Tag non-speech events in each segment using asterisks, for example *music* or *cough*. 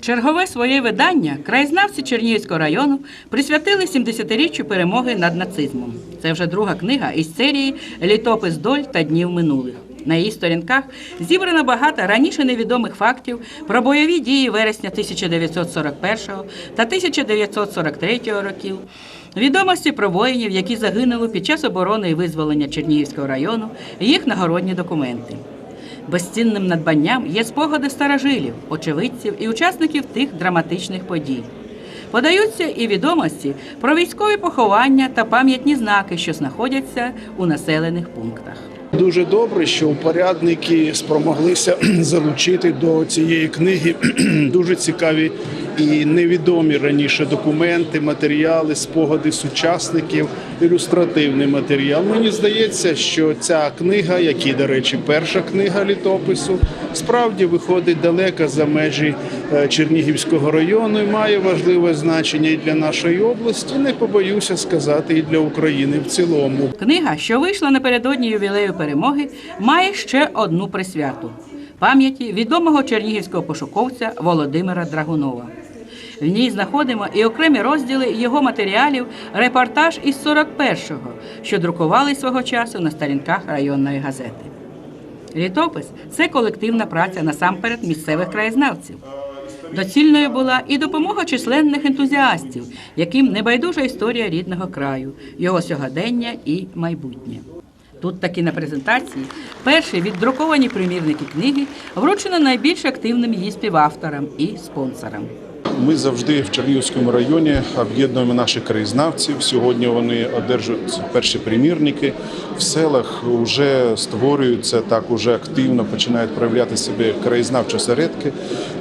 Чергове своє видання краєзнавці Чернігівського району присвятили 70-річчю перемоги над нацизмом. Це вже друга книга із серії Літопис доль та днів минулих. На її сторінках зібрано багато раніше невідомих фактів про бойові дії вересня 1941 та 1943 років, відомості про воїнів, які загинули під час оборони і визволення Чернігівського району, їх нагородні документи. Безцінним надбанням є спогади старожилів, очевидців і учасників тих драматичних подій. Подаються і відомості про військові поховання та пам'ятні знаки, що знаходяться у населених пунктах. Дуже добре, що упорядники спромоглися *clears throat* залучити до цієї книги *clears throat* дуже цікаві і невідомі раніше документи, матеріали, спогади сучасників, ілюстративний матеріал. Мені здається, що ця книга, як і, до речі, перша книга літопису, справді виходить далеко за межі е, Чернігівського району і має важливе значення і для нашої області. Не побоюся сказати, і для України в цілому. Книга, що вийшла напередодні ювілею перемоги, має ще одну присвяту пам'яті відомого чернігівського пошуковця Володимира Драгунова. В ній знаходимо і окремі розділи його матеріалів, репортаж із 41-го, що друкували свого часу на сторінках районної газети. Літопис це колективна праця насамперед місцевих краєзнавців. Доцільною була і допомога численних ентузіастів, яким небайдужа історія рідного краю, його сьогодення і майбутнє. Тут таки на презентації перші віддруковані примірники книги вручено найбільш активним її співавторам і спонсорам. Ми завжди в Чернігівському районі об'єднуємо наших краєзнавців. Сьогодні вони одержують перші примірники. В селах вже створюються так уже активно, починають проявляти себе краєзнавчі осередки.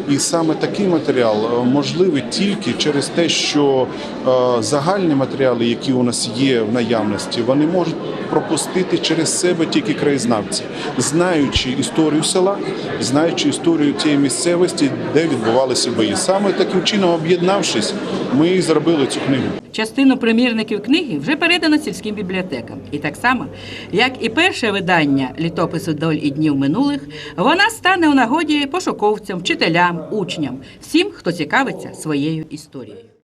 І саме такий матеріал е, можливий тільки через те, що е, загальні матеріали, які у нас є в наявності, вони можуть пропустити через себе тільки краєзнавці, знаючи історію села, знаючи історію цієї місцевості, де відбувалися бої. Саме таким чином, об'єднавшись, ми і зробили цю книгу. Частину примірників книги вже передано сільським бібліотекам. І так само, як і перше видання літопису доль і днів минулих, вона стане у нагоді пошуковцям, вчителям, учням, всім, хто цікавиться своєю історією.